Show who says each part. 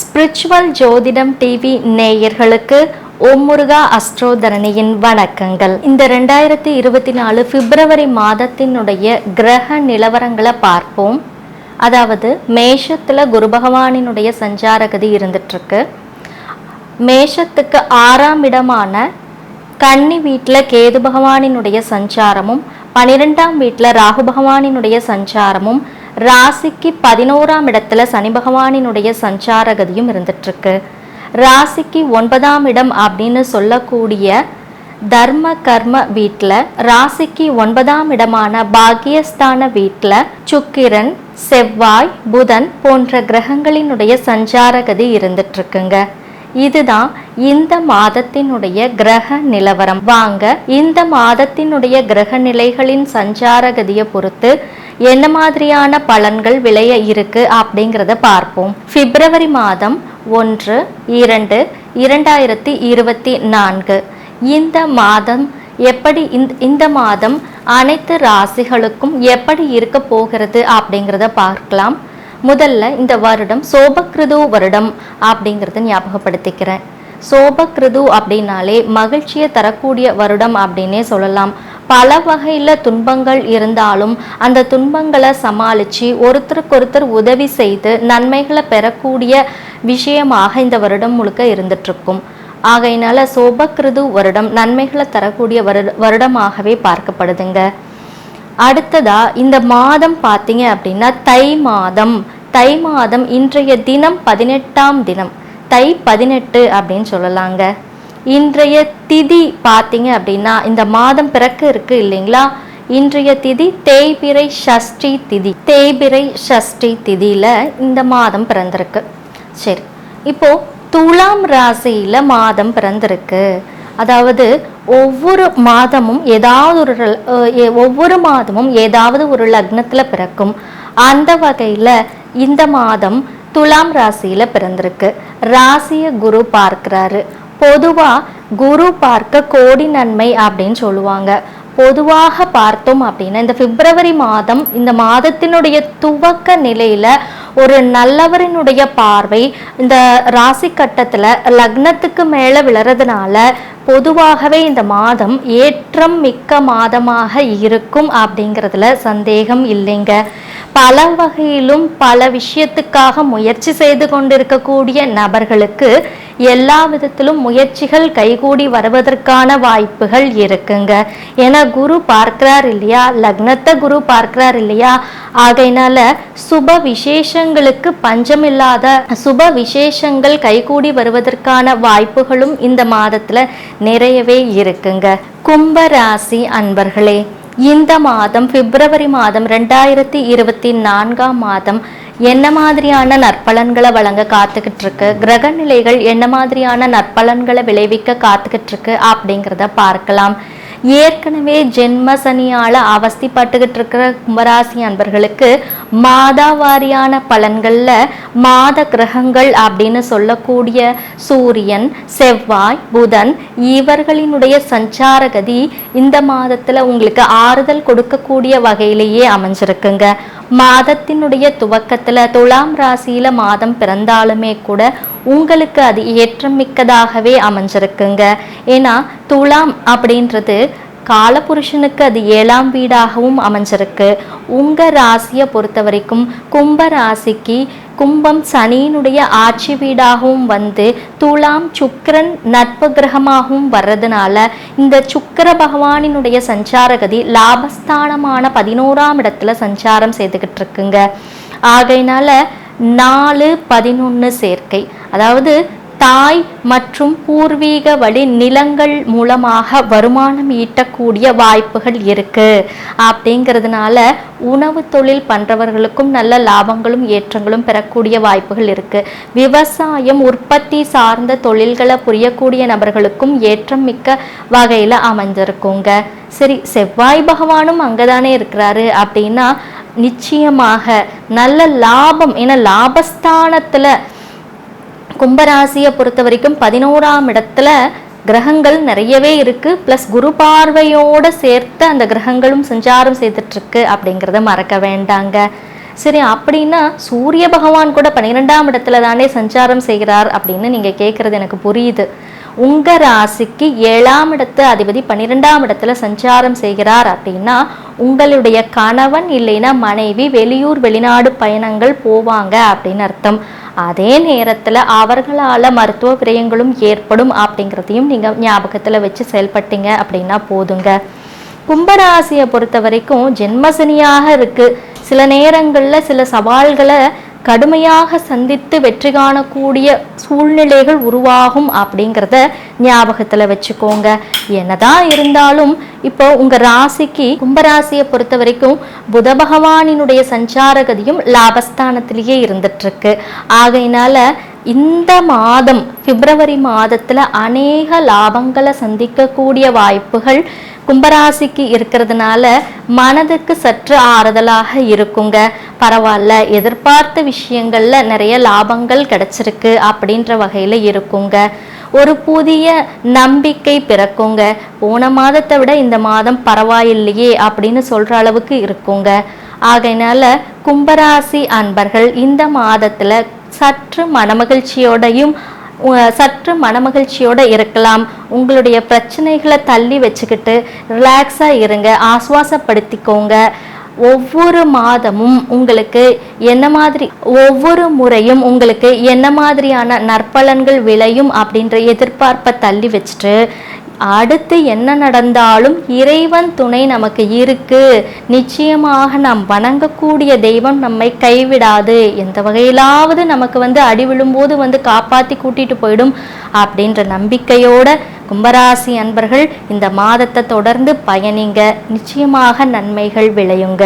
Speaker 1: Spiritual ஜோதிடம் TV நேயர்களுக்கு ஓம் முருகா அஸ்ட்ரோதரணியின் வணக்கங்கள். இந்த ரெண்டாயிரத்தி இருபத்தி நாலு பிப்ரவரி மாதத்தினுடைய கிரக நிலவரங்களை பார்ப்போம். அதாவது மேஷத்தில் குரு பகவானினுடைய சஞ்சாரகதி இருந்துட்டுருக்கு. மேஷத்துக்கு ஆறாம் இடமான கன்னி வீட்டில் கேது பகவானினுடைய சஞ்சாரமும் பனிரெண்டாம் வீட்டில் ராகு பகவானினுடைய சஞ்சாரமும் ராசிக்கு பதினோராம் இடத்துல சனி பகவானினுடைய சஞ்சாரகதியும் இருந்துட்டுருக்கு. ராசிக்கு ஒன்பதாம் இடம் அப்படின்னு சொல்லக்கூடிய தர்ம கர்ம வீட்டில் ராசிக்கு ஒன்பதாம் இடமான பாக்கியஸ்தான வீட்டில் சுக்கிரன் செவ்வாய் புதன் போன்ற கிரகங்களினுடைய சஞ்சாரகதி கதி இருக்குங்க இதுதான் இந்த மாதத்தினுடைய கிரக நிலவரம். வாங்க இந்த மாதத்தினுடைய கிரக நிலைகளின் சஞ்சார கதியை பொறுத்து என்ன மாதிரியான பலன்கள் விளைய இருக்கு அப்படிங்கிறத பார்ப்போம். பிப்ரவரி மாதம் ஒன்று இரண்டு இரண்டாயிரத்தி இருபத்தி நான்கு. இந்த மாதம் எப்படி இந்த மாதம் அனைத்து ராசிகளுக்கும் எப்படி இருக்க போகிறது அப்படிங்கிறத பார்க்கலாம். முதல்ல இந்த வருடம் சோபக்ருது வருடம் அப்படிங்கிறத ஞாபகப்படுத்திக்கிறேன். சோபக்ருது அப்படின்னாலே மகிழ்ச்சியை தரக்கூடிய வருடம் அப்படின்னே சொல்லலாம். பல வகையில் துன்பங்கள் இருந்தாலும் அந்த துன்பங்களை சமாளித்து ஒருத்தருக்கொருத்தர் உதவி செய்து நன்மைகளை பெறக்கூடிய விஷயமாக இந்த வருடம் முழுக்க இருந்துட்டுருக்கும். ஆகையினால சோபக்ருது வருடம் நன்மைகளை தரக்கூடிய வருட வருடமாகவே பார்க்கப்படுதுங்க. அடுத்ததா இந்த மாதம் பார்த்தீங்க அப்படின்னா தை மாதம். தை மாதம் இன்றைய தினம் பதினெட்டாம் தினம். தை பதினெட்டு அப்படின்னு சொல்லலாங்க. இன்றைய திதி பார்த்தீங்க அப்படின்னா இந்த மாதம் பிறக்க இருக்கு இல்லைங்களா? இன்றைய திதி தேய்பிரை ஷஷ்டி திதி. தேய்பிரை ஷஷ்டி திதியில இந்த மாதம் பிறந்திருக்கு. சரி இப்போ துலாம் ராசியில மாதம் பிறந்திருக்கு. அதாவது ஒவ்வொரு மாதமும் ஏதாவது ஒரு ஒவ்வொரு மாதமும் ஏதாவது ஒரு லக்னத்தில் பிறக்கும். அந்த வகையில் இந்த மாதம் துலாம் ராசியில் பிறந்திருக்கு. ராசியை குரு பார்க்குறாரு. பொதுவாக குரு பார்க்க கோடி நன்மை அப்படின்னு சொல்லுவாங்க. பொதுவாக பார்த்தோம் அப்படின்னா இந்த பிப்ரவரி மாதம் இந்த மாதத்தினுடைய துவக்க நிலையில் ஒரு நல்லவரினுடைய பார்வை இந்த ராசி கட்டத்தில் லக்னத்துக்கு மேலே விழறதுனால பொதுவாகவே இந்த மாதம் ஏற்றம் மிக்க மாதமாக இருக்கும் அப்படிங்கிறதுல சந்தேகம் இல்லைங்க. பல வகையிலும் பல விஷயத்துக்காக முயற்சி செய்து கொண்டிருக்கக்கூடிய நபர்களுக்கு எல்லா விதத்திலும் முயற்சிகள் கைகூடி வருவதற்கான வாய்ப்புகள் இருக்குங்க. ஏன்னா குரு பார்க்கிறார் இல்லையா? லக்னத்தை குரு பார்க்கிறார் இல்லையா? ஆகையினால சுப விசேஷங்களுக்கு பஞ்சமில்லாத சுப விசேஷங்கள் கைகூடி வருவதற்கான வாய்ப்புகளும் இந்த மாதத்துல நிறையவே இருக்குங்க. கும்பராசி அன்பர்களே இந்த மாதம் பிப்ரவரி மாதம் ரெண்டாயிரத்தி இருபத்தி நான்காம் மாதம் என்ன மாதிரியான நற்பலன்களை வழங்க காத்துக்கிட்டு இருக்கு கிரக நிலைகள் என்ன மாதிரியான நற்பலன்களை விளைவிக்க காத்துக்கிட்டு இருக்கு அப்படிங்கிறத பார்க்கலாம். ஏற்கனவே ஜென்ம சனியால அவஸ்திப்பட்டுக்கிட்டு இருக்கிற கும்பராசி அன்பர்களுக்கு மாதாவாரியான பலன்கள்ல மாத கிரகங்கள் அப்படின்னு சொல்லக்கூடிய சூரியன் செவ்வாய் புதன் இவர்களினுடைய சஞ்சாரகதி இந்த மாதத்துல உங்களுக்கு ஆறுதல் கொடுக்கக்கூடிய வகையிலேயே அமைஞ்சிருக்குங்க. மாதத்தினுடைய துவக்கத்துல துலாம் ராசியில மாதம் பிறந்தாலுமே கூட உங்களுக்கு அது ஏற்றம் மிக்கதாகவே அமைஞ்சிருக்குங்க. ஏன்னா துலாம் அப்படின்றது காலபுருஷனுக்கு அது ஏழாம் வீடாகவும் அமைஞ்சிருக்கு. உங்க ராசியை பொறுத்த வரைக்கும் கும்ப ராசிக்கு கும்பம் சனியினுடைய ஆட்சி வீடாகவும் வந்து துலாம் சுக்கரன் நட்பு கிரகமாகவும் வர்றதுனால இந்த சுக்கர பகவானினுடைய சஞ்சாரகதி லாபஸ்தானமான பதினோராம் இடத்துல சஞ்சாரம் செய்துக்கிட்டு இருக்குங்க. ஆகையினால நாலு பதினொன்று சேர்க்கை. அதாவது தாய் மற்றும் பூர்வீக வழி நிலங்கள் மூலமாக வருமானம் ஈட்டக்கூடிய வாய்ப்புகள் இருக்கு. அப்படிங்கிறதுனால உணவு தொழில் பண்றவர்களுக்கும் நல்ல லாபங்களும் ஏற்றங்களும் பெறக்கூடிய வாய்ப்புகள் இருக்கு. விவசாயம் உற்பத்தி சார்ந்த தொழில்களை புரியக்கூடிய நபர்களுக்கும் ஏற்றம் மிக்க வகையில் அமைஞ்சிருக்குங்க. சரி செவ்வாய் பகவானும் அங்கதானே இருக்கிறாரு அப்படின்னா நிச்சயமாக நல்ல லாபம் ஏன்னா லாபஸ்தானத்தில் கும்பராசியை பொறுத்த வரைக்கும் பதினோராம் இடத்துல கிரகங்கள் நிறையவே இருக்கு. ப்ளஸ் குரு பார்வையோட சேர்த்து அந்த கிரகங்களும் சஞ்சாரம் செய்துட்டு இருக்கு அப்படிங்கிறத மறக்க வேண்டாங்க. சரி அப்படின்னா சூரிய பகவான் கூட பன்னிரெண்டாம் இடத்துல தானே சஞ்சாரம் செய்கிறார் அப்படின்னு நீங்க கேட்கறது எனக்கு புரியுது. உங்க ராசிக்கு ஏழாம் இடத்து அதிபதி பன்னிரெண்டாம் இடத்துல சஞ்சாரம் செய்கிறார் அப்படின்னா உங்களுடைய கணவன் இல்லைன்னா மனைவி வெளியூர் வெளிநாடு பயணங்கள் போவாங்க அப்படின்னு அர்த்தம். அதே நேரத்தில் அவர்களால் மருத்துவ விரயங்களும் ஏற்படும் அப்படிங்கிறதையும் நீங்கள் ஞாபகத்தில் வச்சு செயல்பட்டீங்க அப்படின்னா போதுங்க. கும்பராசியை பொறுத்த வரைக்கும் ஜென்மசனியாக இருக்கு. சில நேரங்களில் சில சவால்களை கடுமையாக சந்தித்து வெற்றி காணக்கூடிய சூழ்நிலைகள் உருவாகும் அப்படிங்கிறத ஞாபகத்துல வச்சுக்கோங்க. என்னதான் இருந்தாலும் இப்போ உங்க ராசிக்கு கும்பராசியை பொறுத்த வரைக்கும் புத பகவானினுடைய சஞ்சாரகதியும் லாபஸ்தானத்திலேயே இருந்துட்டுருக்கு. ஆகையினால இந்த மாதம் பிப்ரவரி மாதத்தில் அநேக லாபங்களை சந்திக்கக்கூடிய வாய்ப்புகள் கும்பராசிக்கு இருக்கிறதுனால மனதுக்கு சற்று ஆறுதலாக இருக்குங்க. பரவாயில்ல எதிர்பார்த்த விஷயங்களில் நிறைய லாபங்கள் கிடைச்சிருக்கு அப்படின்ற வகையில் இருக்குங்க. ஒரு புதிய நம்பிக்கை பிறக்குங்க. போன மாதத்தை விட இந்த மாதம் பரவாயில்லையே அப்படின்னு சொல்கிற அளவுக்கு இருக்குங்க. ஆகையினால கும்பராசி அன்பர்கள் இந்த மாதத்தில் சற்று மனமகிழ்ச்சியோடையும் சற்று மனமகிழ்ச்சியோட இருக்கலாம். உங்களுடைய பிரச்சனைகளை தள்ளி வச்சுக்கிட்டு ரிலாக்ஸாக இருங்க ஆஸ்வாசப்படுத்திக்கோங்க ஒவ்வொரு மாதமும் உங்களுக்கு என்ன மாதிரி ஒவ்வொரு முறையும் உங்களுக்கு என்ன மாதிரியான நற்பலன்கள் விளையும் அப்படின்ற எதிர்பார்ப்பை தள்ளி வச்சுட்டு அடுத்து என்ன நடந்தாலும் இறைவன் துணை நமக்கு இருக்கு. நிச்சயமாக நாம் வணங்கக்கூடிய தெய்வம் நம்மை கைவிடாது. எந்த வகையிலாவது நமக்கு வந்து அடி விழும்போது வந்து காப்பாத்தி கூட்டிட்டு போயிடும் அப்படின்ற நம்பிக்கையோட கும்பராசி அன்பர்கள் இந்த மாதத்தை தொடர்ந்து பயணிங்க. நிச்சயமாக நன்மைகள் விளையுங்க.